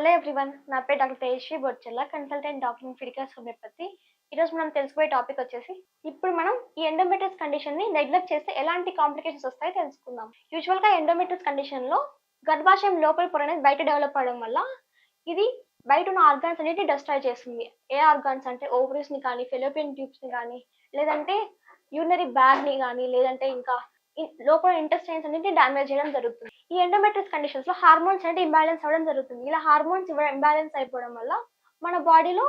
Hello everyone నా పేరు doctor Tejasri Bodchella consultant doctor Fidicus homeopathy ఈరోజు మనం తెలుసుకోబోయే టాపిక్ వచ్చేసి ఇప్పుడు మనం ఈ ఎండోమెట్రిస్ కండిషన్ని నెగ్లెక్ట్ చేస్తే ఎలాంటి కాంప్లికేషన్స్ వస్తాయో తెలుసుకుందాం. యూజువల్గా ఎండోమెట్రిస్ కండిషన్లో గర్భాశయం లోపల పొర అనేది బయట డెవలప్ అవడం వల్ల ఇది బయట ఉన్న ఆర్గాన్స్ అనేది డిస్ట్రాయ్ చేస్తుంది. ఏ ఆర్గాన్స్ అంటే ఓవరీస్ని కానీ ఫెలోపియన్ ట్యూబ్స్ని కానీ లేదంటే యూనరీ బ్యాగ్ని కానీ లేదంటే ఇంకా లోపల ఇంటెస్టైన్స్ అనేది డ్యామేజ్ చేయడం జరుగుతుంది. ఈ ఎండోమెట్రిస్ కండిషన్స్లో హార్మోన్స్ అంటే ఇంబ్యాలెన్స్ అవ్వడం జరుగుతుంది. ఇలా హార్మోన్స్ ఇంబ్యాలెన్స్ అయిపోవడం వల్ల మన బాడీలో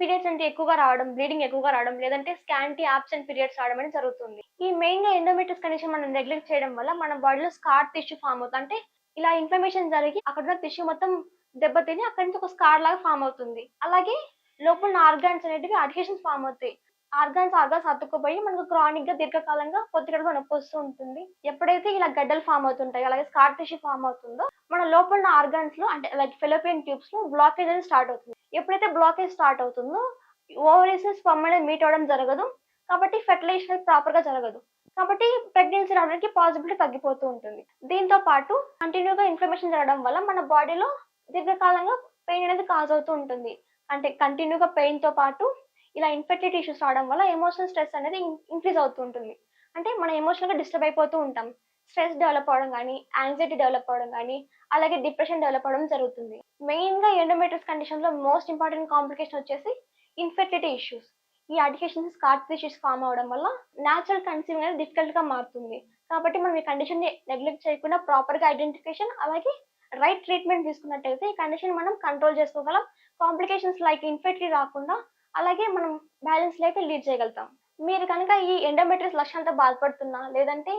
పీరియడ్స్ అంటే ఎక్కువగా రావడం బ్లీడింగ్ ఎక్కువగా రావడం లేదంటే స్కాంటీ ఆబ్సెంట్ పీరియడ్స్ రావడం అనేది జరుగుతుంది. ఈ మెయిన్గా ఎండోమెట్రిస్ కండిషన్ మనం నెగ్లెక్ట్ చేయడం వల్ల మన బాడీలో స్కార్ టిష్యూ ఫామ్ అవుతుంది. అంటే ఇలా ఇన్ఫ్లమేషన్ జరిగి అక్కడ ఉన్న టిష్యూ మొత్తం దెబ్బతిని అక్కడి నుంచి ఒక స్కార్ లాగా ఫామ్ అవుతుంది. అలాగే లోపల ఆర్గాన్స్ అనేటివి అడ్హెషన్స్ ఫామ్ అవుతాయి. ఆర్గాన్స్ ఆర్గాన్స్ అతుక్కుపోయి మనకు క్రానిక్గా దీర్ఘకాలంగా పొత్తికడుగా నొప్పి వస్తూ ఉంటుంది. ఎప్పుడైతే ఇలా గడ్డలు ఫామ్ అవుతుంటాయి అలాగే స్కార్ టిష్యూ ఫామ్ అవుతుందో మన లోపల ఆర్గాన్స్లో అంటే లైక్ ఫిలోపియన్ ట్యూబ్స్లో బ్లాకేజ్ అనేది స్టార్ట్ అవుతుంది. ఎప్పుడైతే బ్లాకేజ్ స్టార్ట్ అవుతుందో ఓవరీస్ స్పమ్ అనేది మీట్ అవ్వడం జరగదు. కాబట్టి ఫెర్టిలైజేషన్ ప్రాపర్గా జరగదు. కాబట్టి ప్రెగ్నెన్సీ రావడానికి పాసిబిలిటీ తగ్గిపోతూ ఉంటుంది. దీంతో పాటు కంటిన్యూగా ఇన్ఫ్లమేషన్ జరగడం వల్ల మన బాడీలో దీర్ఘకాలంగా పెయిన్ అనేది కాజ్ అవుతూ ఉంటుంది. అంటే కంటిన్యూగా పెయిన్తో పాటు ఇలా ఇన్ఫెక్టెడ్ ఇష్యూస్ రావడం వల్ల ఎమోషనల్ స్ట్రెస్ అనేది ఇంక్రీజ్ అవుతూ ఉంటుంది. అంటే మనం ఎమోషనల్గా డిస్టర్బ్ అయిపోతూ ఉంటాం. స్ట్రెస్ డెవలప్ అవడం కానీ యాంగ్జైటీ డెవలప్ అవడం కానీ అలాగే డిప్రెషన్ డెవలప్ అవడం జరుగుతుంది. మెయిన్గా ఎండోమెట్రిస్ కండిషన్లో మోస్ట్ ఇంపార్టెంట్ కాంప్లికేషన్ వచ్చేసి ఇన్ఫెర్టిలిటీ ఇష్యూస్ ఈ అడికేషన్స్ కార్ట్ ఇష్యూస్ ఫామ్ అవడం వల్ల న్యాచురల్ కన్సీవింగ్ అనేది డిఫికల్ట్గా మారుతుంది. కాబట్టి మనం ఈ కండిషన్ని నెగ్లెక్ట్ చేయకుండా ప్రాపర్గా ఐడెంటిఫికేషన్ అలాగే రైట్ ట్రీట్మెంట్ తీసుకున్నట్టయితే ఈ కండిషన్ మనం కంట్రోల్ చేసుకోగలం. కాంప్లికేషన్స్ లైక్ ఇన్ఫెక్టరీ రాకుండా అలాగే మనం బ్యాలెన్స్ లైఫ్ లీడ్ చేయగలుగుతాం. మీరు కనుక ఈ ఎండోమెట్రిస్ లక్షణంతో బాధపడుతున్నా లేదంటే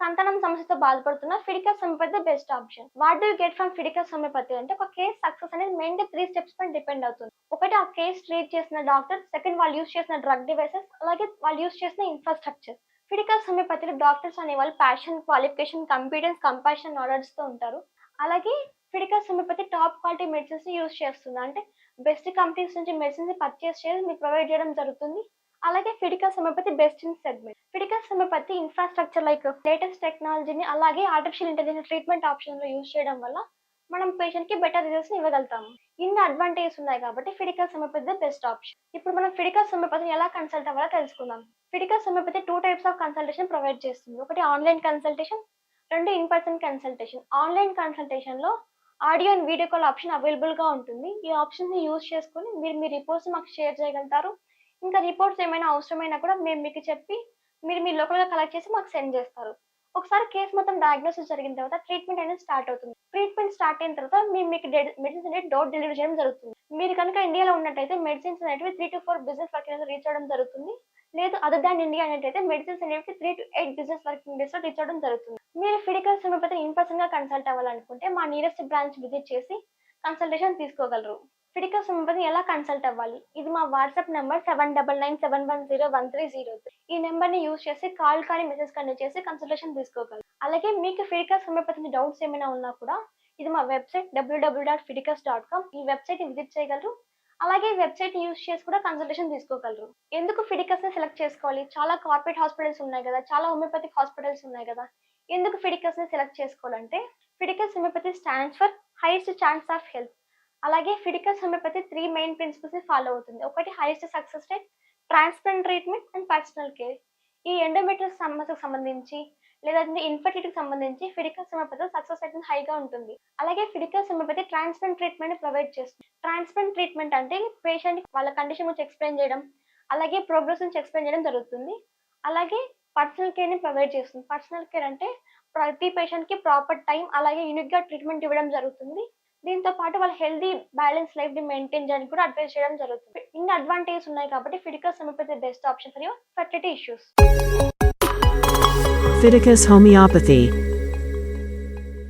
సంతానం సమస్యతో బాధపడుతున్నా Fiticus homeopathy best option what do get from Fiticus homeopathy అంటే ఒక కేస్ సక్సెస్ అనేది మెయిన్గా త్రీ స్టెప్స్ పైన డిపెండ్ అవుతుంది. ఒకటి ఆ కేస్ ట్రీట్ చేసిన డాక్టర్ సెకండ్ వాళ్ళు యూస్ చేసిన డ్రగ్ డివైసెస్ అలాగే వాళ్ళు యూస్ చేసిన ఇన్ఫ్రాస్ట్రక్చర్ ఫిడికల్ హోమియోపతిలో డాక్టర్స్ అనేవాళ్ళు ప్యాషన్ క్వాలిఫికేషన్ కంపిటెన్స్ కంపాషన్ ఆర్డర్స్తో తో ఉంటారు. అలాగే ఫిడికస్ హోమియోపతి టాప్ క్వాలిటీ మెడిసిన్స్ని యూజ్ చేస్తుంది. అంటే బెస్ట్ కంపెనీస్ నుంచి మెడిసిన్స్ పర్చేస్ చేసి మీకు ప్రొవైడ్ చేయడం జరుగుతుంది. అలాగే Fiticus homeopathy best in segment. Fiticus homeopathy infrastructure like latest టెక్నాలజీని అలాగే ఆర్టిఫిషియల్ ఇంటెలిజెన్స్ ట్రీట్మెంట్ ఆప్షన్లో యూజ్ చేయడం వల్ల మనం పేషెంట్కి బెటర్ రిజల్ట్స్ ఇవ్వగలుగుతాము. ఇన్ని అడ్వాంటేజెస్ ఉన్నాయి కాబట్టి ఫిడికల్ హోమియోపతి బెస్ట్ ఆప్షన్ ఇప్పుడు మనం ఫిడికస్ హోమియోపతిని ఎలా కన్సల్ట్ అవ్వాలో తెలుసుకుందాం. Fiticus homeopathy two types of consultation provide చేస్తుంది. ఒకటి ఆన్లైన్ కన్సల్టేషన్ రెండు in person consultation online కన్సల్టేషన్లో audio and video call option అవైలబుల్గా ఉంటుంది. ఈ ఆప్షన్ని ని చేసుకొని మీరు మీ రిపోర్ట్స్ మాకు షేర్ చేయగలుగుతారు. ఇంకా రిపోర్ట్స్ ఏమైనా అవసరమైనా కూడా మేము మీకు చెప్పి మీరు మీ లోకల్గా కలెక్ట్ చేసి మాకు సెండ్ చేస్తారు. ఒకసారి కేసు మొత్తం డయాగ్నోసిస్ జరిగిన తర్వాత ట్రీట్మెంట్ అనేది స్టార్ట్ అవుతుంది. ట్రీట్మెంట్ స్టార్ట్ అయిన తర్వాత మేము మీకు మెడిసిన్స్ అనేది డోర్ డెలివరీ చేయడం జరుగుతుంది. మీరు కనుక ఇండియాలో ఉన్నట్టయితే మెడిసిన్స్ అనేవి three to four business work reach అవ్వడం జరుగుతుంది. లేదు అదర్ దాన్ ఇండియా అనేటైతే మెడిసిన్స్ అనేవి three to eight business working డేస్లో రీచ్ అవడం జరుగుతుంది. మీరు ఫిడికల్ సమయపతి ఇన్ పర్సన్గా కన్సల్ట్ అవ్వాలనుకుంటే మా నియరెస్ట్ బ్రాంచ్ విజిట్ చేసి కన్సల్టేషన్ తీసుకోగలరు. ఫిడికల్ హోమియోపతి ఎలా కన్సల్ట్ అవ్వాలి? ఇది మా WhatsApp number seven double nine seven one zero one three zero ఈ నెంబర్ని యూస్ చేసి కాల్ కానీ మెసేజ్ కానీ చేసి కన్సల్టేషన్ తీసుకోగలరు. అలాగే మీకు ఫిడికల్ హోమియోపతి డౌట్స్ ఏమైనా ఉన్నా కూడా ఇది మా website WW dot Fiticus dot com ఈ వెబ్సైట్ విజిట్ చేయగలరు. అలాగే వెబ్సైట్ యూస్ చేసి కూడా కన్సల్టేషన్ తీసుకోగలరు. ఎందుకు ఫిడికస్ని సెలెక్ట్ చేసుకోవాలి? చాలా కార్పొరేట్ హాస్పిటల్స్ ఉన్నాయి కదా చాలా హోమియోపతిక్ హాస్పిటల్స్ ఉన్నాయి కదా ఎందుకు ఫిడికస్ని సెలెక్ట్ చేసుకోవాలంటే Fiticus homeopathy stands for highest chance of health. అలాగే ఫిడికస్ హోమియోపతి త్రీ మెయిన్ ప్రిన్సిపల్స్ని ఫాలో అవుతుంది. ఒకటి highest success rate transplant treatment and personal care. ఈ ఎండోమెట్రిక్ సమస్యకు సంబంధించి లేదంటే ఇన్ఫర్టిలిటీకి సంబంధించి ఫిడికల్ హోమియోపతి సక్సెస్ రేట్ హైగా ఉంటుంది. అలాగే Fiticus homeopathy transplant treatment provide చేస్తుంది. ట్రాన్స్ప్లాంట్ ట్రీట్మెంట్ అంటే పేషెంట్ వాళ్ళ కండిషన్ గురించి ఎక్స్ప్లెయిన్ చేయడం అలాగే ప్రోగ్రెస్ నుంచి ఎక్స్ప్లెయిన్ చేయడం జరుగుతుంది. అలాగే పర్సనల్ కేర్ని ప్రొవైడ్ చేస్తుంది. పర్సనల్ కేర్ అంటే ప్రతి పేషెంట్కి ప్రాపర్ టైం అలాగే యూనిక్గా ట్రీట్మెంట్ ఇవ్వడం జరుగుతుంది. దీంతో పాటు వాళ్ళ హెల్దీ బ్యాలెన్స్ లైఫ్ని మెయింటైన్ చేయడానికి కూడా అడ్వైస్ చేయడం జరుగుతుంది. ఇన్ని అడ్వాంటేజెస్ ఉన్నాయి కాబట్టి Fiticus homeopathy best option for your fertility issues. Fiticus homeopathy